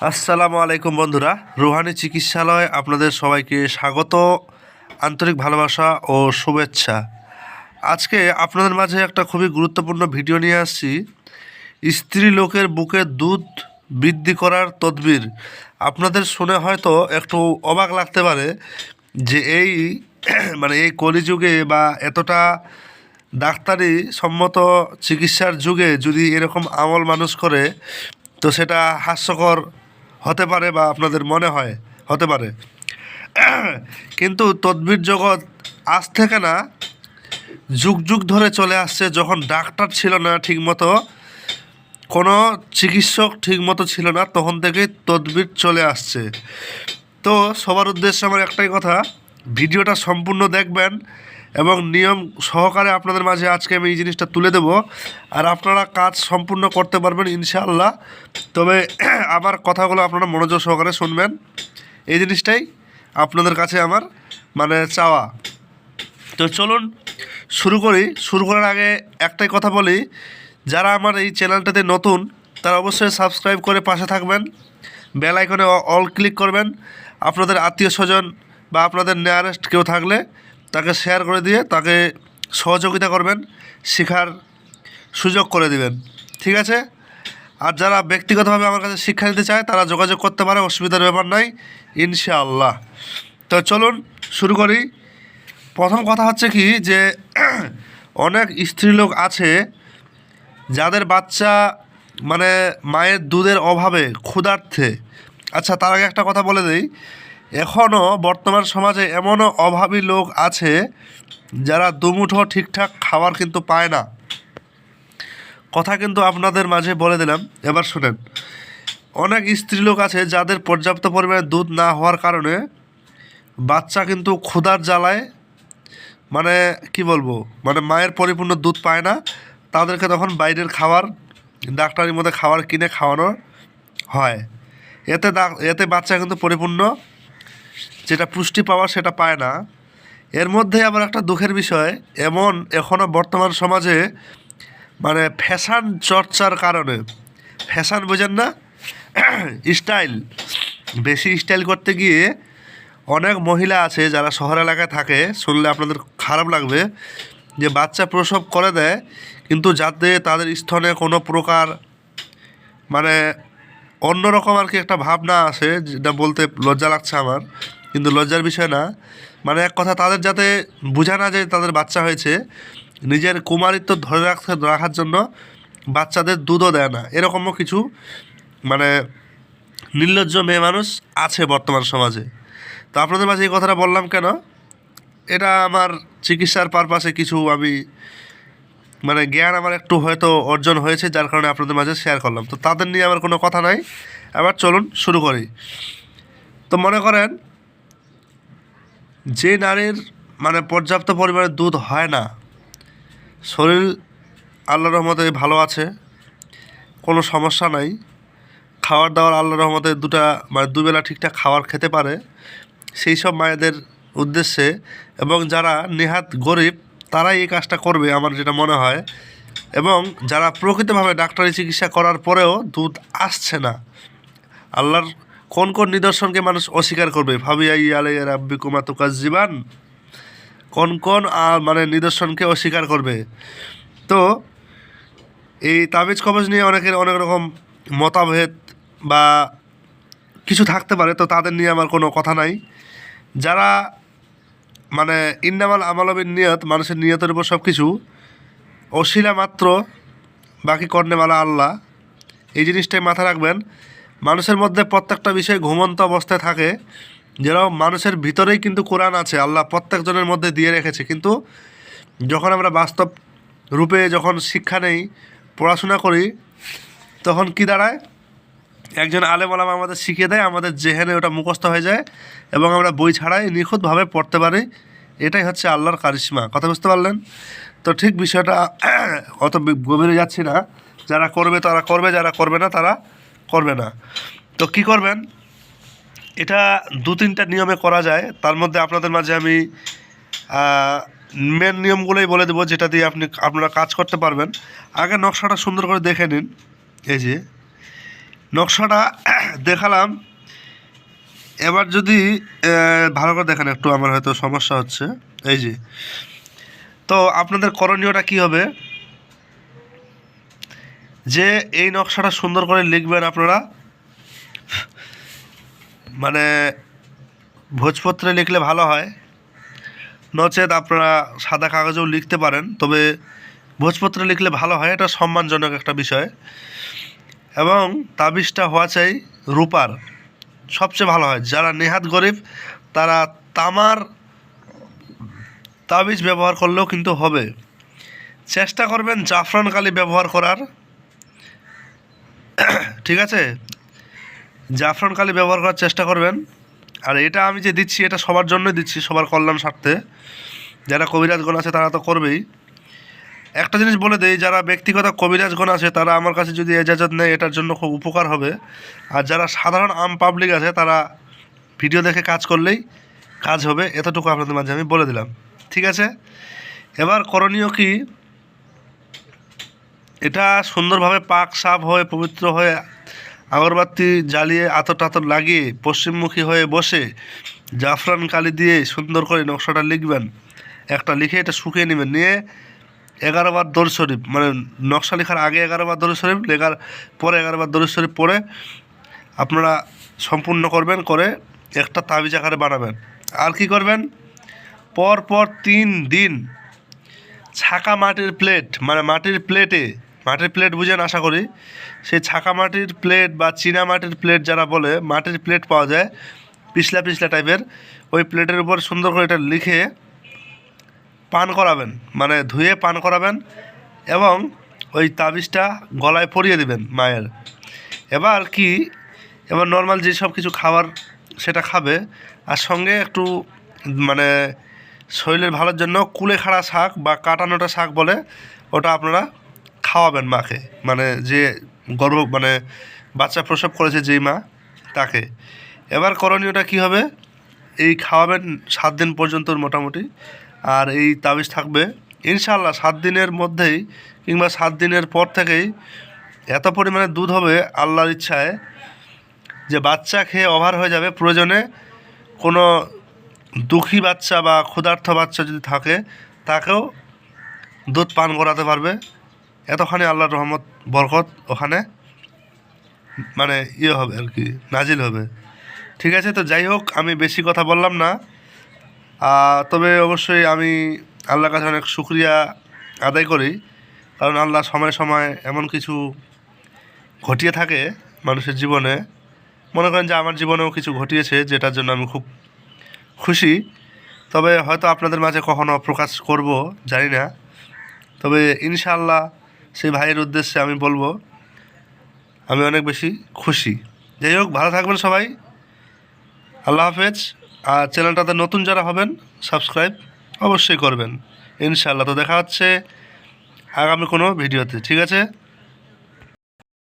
আসসালামু আলাইকুম বন্ধুরা। রুহানি চিকিৎসালয় আপনাদের সবাইকে স্বাগত। আন্তরিক ভালোবাসা ও শুভেচ্ছা। আজকে আপনাদের মাঝে একটা খুবই গুরুত্বপূর্ণ ভিডিও নিয়ে আসছি। স্ত্রী লোকের বুকে দুধ বৃদ্ধি করার তদবির। আপনাদের শুনে হয়তো একটু অবাক লাগতে পারে যে এই মানে এই কলিযুগে বা এতটা ডাক্তারি সম্মত চিকিৎসার যুগে যদি এরকম আমল মানুষ করে, তো সেটা হাস্যকর হতে পারে বা আপনাদের মনে হয়, হতে পারে। কিন্তু তদ্বির জগৎ আজ থেকে না, যুগ যুগ ধরে চলে আসছে, যখন ডাক্তার ছিল না ঠিকমতো, কোনো চিকিৎসক ঠিকমতো ছিল না, তখন থেকেই তদবির চলে আসছে। তো সবার উদ্দেশ্যে আমার একটাই কথা, ভিডিওটা সম্পূর্ণ দেখবেন এবং নিয়ম সহকারে আপনাদের মাঝে আজকে আমি এই জিনিসটা তুলে দেব। আর আপনারা কাজ সম্পূর্ণ করতে পারবেন ইনশাআল্লাহ। তবে আমার কথাগুলো আপনারা মনোযোগ সহকারে শুনবেন। এই জিনিসটাই আপনাদের কাছে আমার মানে চাওয়া। তো চলুন শুরু করি। শুরু করার আগে একটাই কথা বলি, যারা আমার এই চ্যানেলটাতে নতুন, তারা অবশ্যই সাবস্ক্রাইব করে পাশে থাকবেন। বেল আইকনে অল ক্লিক করবেন। আপনাদের আত্মীয় স্বজন বা আপনাদের নিয়ারেস্ট কেউ থাকলে তাকে শেয়ার করে দিয়ে তাকে সহযোগিতা করবেন, শেখার সুযোগ করে দিবেন। ঠিক আছে? আর যারা ব্যক্তিগতভাবে আমার কাছে শিক্ষা নিতে চায়, তারা যোগাযোগ করতে পারে, অসুবিধার ব্যাপার নাই, ইনশাআল্লাহ। তো চলুন শুরু করি। প্রথম কথা হচ্ছে কি যে, অনেক স্ত্রীলোক আছে, যাদের বাচ্চা মানে মায়ের দুধের অভাবে ক্ষুধার্থে। আচ্ছা তার আগে একটা কথা বলে দিই। এখনও বর্তমান সমাজে এমনও অভাবী লোক আছে যারা দুমুঠো ঠিকঠাক খাবার কিন্তু পায় না। কথা কিন্তু আপনাদের মাঝে বলে দিলাম, এবার শুনেন। অনেক স্ত্রীলোক আছে যাদের পর্যাপ্ত পরিমাণে দুধ না হওয়ার কারণে বাচ্চা কিন্তু ক্ষুধার জ্বালায় মানে কি বলব মানে মায়ের পরিপূর্ণ দুধ পায় না। তাদেরকে তখন বাইরের খাবার, ডাক্তারির মধ্যে খাবার কিনে খাওয়ানো হয়। এতে এতে বাচ্চা কিন্তু পরিপূর্ণ যেটা পুষ্টি পাওয়া সেটা পায় না। এর মধ্যে আবার একটা দুঃখের বিষয়, এমন এখনও বর্তমান সমাজে মানে ফ্যাশান চর্চার কারণে, ফ্যাশান বোঝেন না, স্টাইল, বেশি স্টাইল করতে গিয়ে অনেক মহিলা আছে যারা শহর এলাকায় থাকে, শুনলে আপনাদের খারাপ লাগবে যে বাচ্চা প্রসব করে দেয়, কিন্তু যাতে তাদের স্থলে কোনো প্রকার মানে অন্যরকম আর কি একটা ভাবনা আসে, যেটা বলতে লজ্জা লাগছে আমার। কিন্তু লজ্জার বিষয় না। মানে এক কথা, তাদের যাতে বোঝা না যায় তাদের বাচ্চা হয়েছে, নিজের কুমারিত্ব ধরে রাখতে, রাখার জন্য বাচ্চাদের দুধও দেয় না। এরকমও কিছু মানে নির্লজ্জ মেয়ে মানুষ আছে বর্তমান সমাজে। তো আপনাদের মাঝে এই কথাটা বললাম কেন? এটা আমার চিকিৎসার পারপাসে কিছু আমি মানে জ্ঞান আমার একটু হয়তো অর্জন হয়েছে, যার কারণে আপনাদের মাঝে শেয়ার করলাম। তো তাদের নিয়ে আমার কোনো কথা নাই। আবার চলুন শুরু করি। তো মনে করেন যে নারীর মানে পর্যাপ্ত পরিমাণে দুধ হয় না, শরীর আল্লাহ রহমতে ভালো আছে, কোনো সমস্যা নাই। খাবার দাবার আল্লাহ রহমতে দুটা মানে দুবেলা ঠিকঠাক খাবার খেতে পারে। সেই সব মায়েদের উদ্দেশ্যে এবং যারা নেহাত গরিব, তারাই এই কাজটা করবে আমার যেটা মনে হয়। এবং যারা প্রকৃতভাবে ডাক্তারি চিকিৎসা করার পরেও দুধ আসছে না, আল্লাহর কোন কোন নিদর্শনকে মানুষ অস্বীকার করবে? ভাবিয়া ইয়ালে রাব্বি কুমা তুকাজ জীবান কোন কোন মানে নিদর্শনকে অস্বীকার করবে? তো, এই তাবিজ কবজ নিয়ে অনেকের অনেক রকম মতাভেদ বা কিছু থাকতে পারে, তো তাদের নিয়ে আমার কোনো কথা নাই। যারা মানে ইন্নামাল আমালবের নিয়ত, মানুষের নিয়তের উপর সব কিছু অশিলা মাত্র, বাকি কর্ণেমালা আল্লাহ। এই জিনিসটাই মাথা রাখবেন মানুষের মধ্যে প্রত্যেকটা বিষয় ঘুমন্ত অবস্থায় থাকে যেরকম মানুষের ভিতরেই কিন্তু কোরআন আছে, আল্লাহ প্রত্যেকজনের মধ্যে দিয়ে রেখেছে। কিন্তু যখন আমরা বাস্তব রূপে যখন শিক্ষা নেই, পড়াশোনা করি, তখন কি দাঁড়ায়? একজন আলেম আলাম আমাদের শিখিয়ে দেয়, আমাদের জেহেনে ওটা মুখস্থ হয়ে যায় এবং আমরা বই ছাড়াই নিখুঁতভাবে পড়তে পারি। এটাই হচ্ছে আল্লাহর কারিশমা। কথা বুঝতে পারলেন? তো ঠিক বিষয়টা, অত গভীরে যাচ্ছি না। যারা করবে তারা করবে, যারা করবে না তারা করবে না। তো কি করবেন? এটা দু তিনটা নিয়মে করা যায়। তার মধ্যে আপনাদের মাঝে আমি মেন নিয়মগুলোই বলে দেবো, যেটা দিয়ে আপনি, আপনারা কাজ করতে পারবেন। আগে নকশাটা সুন্দর করে দেখে নিন। এই যে, নকশাটা দেখালাম। এবার যদি ভালো করে দেখেন একটু, আমার হয়তো সমস্যা হচ্ছে। এই যে, তো আপনাদের করণীয়টা কি হবে? যে এই নকশাটা সুন্দর করে লিখবেন আপনারা মানে ভোজপত্রে লিখলে ভালো হয়। নচেত আপনারা সাদা কাগজেও লিখতে পারেন, তবে ভোজপত্রে লিখলে ভালো হয়, এটা সম্মানজনক একটা বিষয়। এবং তাবিজটা হওয়া চাই রূপার, সবচেয়ে ভালো হয়। যারা নেহাত গরিব, তারা তামার তাবিজ ব্যবহার করলেও কিন্তু হবে। চেষ্টা করবেন জাফরান কালি ব্যবহার করার। ঠিক আছে? জাফরান কালি ব্যবহার করার চেষ্টা করবেন। আর এটা আমি যে দিচ্ছি, এটা সবার জন্যই দিচ্ছি, সবার কল্যাণ স্বার্থে। যারা কবিরাজগণ আছে, তারা তো করবেই। একটা জিনিস বলে দেই, যারা ব্যক্তিগত কবিরাজগণ আছে, তারা আমার কাছে যদি এজাজত নেয়, এটার জন্য খুব উপকার হবে। আর যারা সাধারণ আম পাবলিক আছে, তারা ভিডিও দেখে কাজ করলেই কাজ হবে। এতটুকু আপনাদের মাঝে আমি বলে দিলাম। ঠিক আছে? এবার করণীয় কি? এটা সুন্দরভাবে পাক সাফ হয়ে, পবিত্র হয়ে আগরবাতি জ্বালিয়ে আতর টাতর লাগিয়ে পশ্চিমমুখী হয়ে বসে জাফরান কালি দিয়ে সুন্দর করে নকশাটা লিখবেন। একটা লিখে এটা শুকিয়ে নেবেন। নিয়ে এগারো বার দরুদ শরীফ মানে নকশা লেখার আগে এগারো বার দরুদ শরীফ, লেখার পরে এগারো বার দরুদ শরীফ পরে আপনারা সম্পূর্ণ করবেন, করে একটা তাবিজ আকারে বানাবেন। আর কি করবেন? পর পর তিন দিন ছাকা মাটির প্লেট মানে মাটির প্লেটে মাটির প্লেট বুঝেন, আশা করি। সেই ছাকা মাটির প্লেট বা চীনা মাটির প্লেট যারা বলে, মাটির প্লেট পাওয়া যায়, পিছলা পিছলা টাইপের ওই প্লেটের উপর সুন্দর করে এটা লিখে পান করাবেন। মানে ধুয়ে পান করাবেন এবং ওই তাবিজটা গলায় পরিয়ে দিবেন মায়ের। এবার কি, এবার নর্মাল যেসব কিছু খাবার সেটা খাবে, আর সঙ্গে একটু মানে শরীরের ভালোর জন্য কুলেখাড়া শাক বা কাটানোটা শাক বলে, ওটা আপনারা খাওয়াবেন মাকে। মানে যে গর্ভ মানে বাচ্চা প্রসব করেছে যেই মা, তাকে। এবার করণীয়টা কি হবে? এই খাওয়াবেন সাত দিন পর্যন্ত মোটামুটি। আর এই তাবিজ থাকবে ইনশাল্লাহ সাত দিনের মধ্যেই কিংবা সাত দিনের পর থেকেই এত পরিমাণে দুধ হবে আল্লাহর ইচ্ছায় যে বাচ্চা খেয়ে ওভার হয়ে যাবে। প্রয়োজনে কোনো দুঃখী বাচ্চা বা ক্ষুধার্থ বাচ্চা যদি থাকে, তাকেও দুধ পান করাতে পারবে। এতখানি আল্লাহর রহমত, বরকত ওখানে মানে ইয়ে হবে আর কি, নাজিল হবে। ঠিক আছে, তো যাই হোক, আমি বেশি কথা বললাম না। তবে অবশ্যই আমি আল্লাহর কাছে অনেক শুক্রিয়া আদায় করি, কারণ আল্লাহ সময় সময় এমন কিছু ঘটিয়ে থাকে মানুষের জীবনে। মনে করেন যে আমার জীবনেও কিছু ঘটিয়েছে, যেটার জন্য আমি খুব খুশি। তবে হয়তো আপনাদের মাঝে কখনো প্রকাশ করব, জানি না। তবে ইনশাআল্লাহ সেই ভাইয়ের উদ্দেশ্যে আমি বলব, আমি অনেক বেশি খুশি। যাই হোক, ভালো থাকবেন সবাই। আল্লাহ হাফেজ। আর চ্যানেলটাতে নতুন যারা হবেন, সাবস্ক্রাইব অবশ্যই করবেন। ইনশাআল্লাহ। তো দেখা হচ্ছে আগামী কোনো ভিডিওতে, ঠিক আছে?